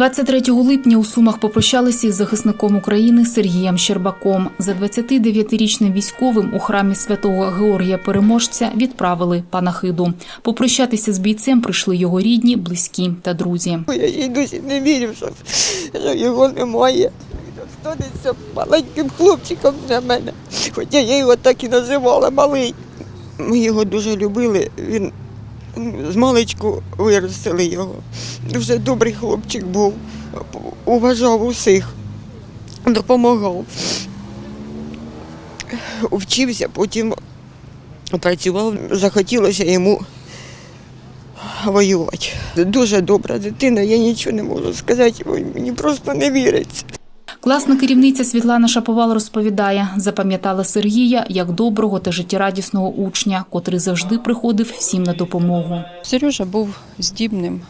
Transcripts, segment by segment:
23 липня у Сумах попрощалися із захисником України Сергієм Щербаком. За 29-річним військовим у храмі святого Георгія Переможця відправили панахиду. Попрощатися з бійцем прийшли його рідні, близькі та друзі. Я їй досі не вірю, що, його немає. Він останеться маленьким хлопчиком для мене. Хоча я його так і називала малий. Ми його дуже любили. Він з маличку виростили його. Дуже добрий хлопчик був, уважав усіх, допомагав. Вчився, потім працював, захотілося йому воювати. Дуже добра дитина, я нічого не можу сказати, мені просто не віриться. Класна керівниця Світлана Шаповал розповідає, запам'ятала Сергія як доброго та життєрадісного учня, котрий завжди приходив всім на допомогу. Сережа був здібним,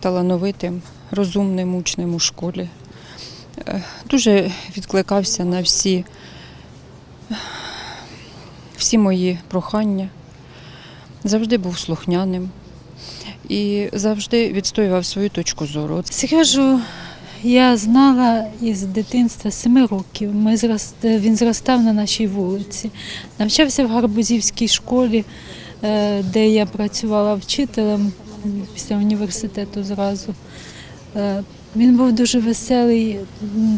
талановитим, розумним учнем у школі. Е, Дуже відкликався на всі, всі мої прохання, завжди був слухняним і завжди відстоював свою точку зору. Сережу я знала із дитинства семи років. Ми зрос- Він зростав на нашій вулиці. Навчався в Гарбузівській школі, е, де я працювала вчителем після університету зразу. Е, Він був дуже веселий,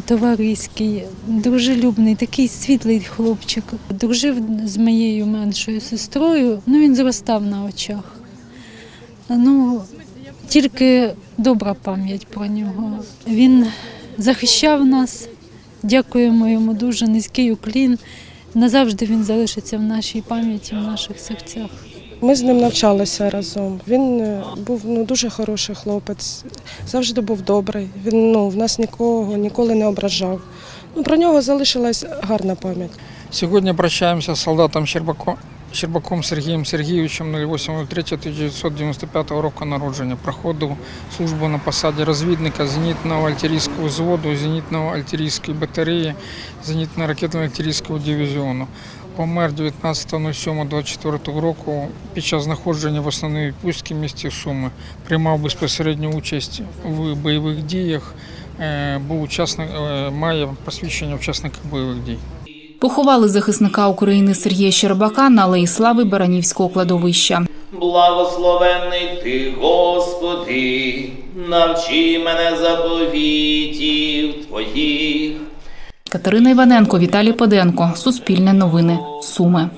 товариський, дружелюбний, такий світлий хлопчик. Дружив з моєю меншою сестрою, ну він зростав на очах. Ну, тільки добра пам'ять про нього. Він захищав нас. Дякуємо йому дуже низький уклін. Назавжди він залишиться в нашій пам'яті, в наших серцях. Ми з ним навчалися разом. Він е, був ну, дуже хороший хлопець, завжди був добрий. Він ну, в нас нікого ніколи не ображав. Ну, про нього залишилась гарна пам'ять. Сьогодні прощаємося з солдатом Щербаком, Щербаком Сергієм Сергійовичем 08.03.1995 року народження. Проходив службу на посаді розвідника зенітного артилерійського взводу, зенітного артилерійської батареї, зенітно-ракетно артилерійського дивізіону. Помер 19.07.24 року під час знаходження в основній відпустці місті Суми. Приймав безпосередню участь в бойових діях, е, був учасник, е, має посвідчення учасника бойових дій. Поховали захисника України Сергія Щербака на алеї слави Баранівського кладовища. Благословенний ти, Господи, навчи мене заповітів Твоїх. Катерина Іваненко, Віталій Поденко. Суспільне новини. Суми.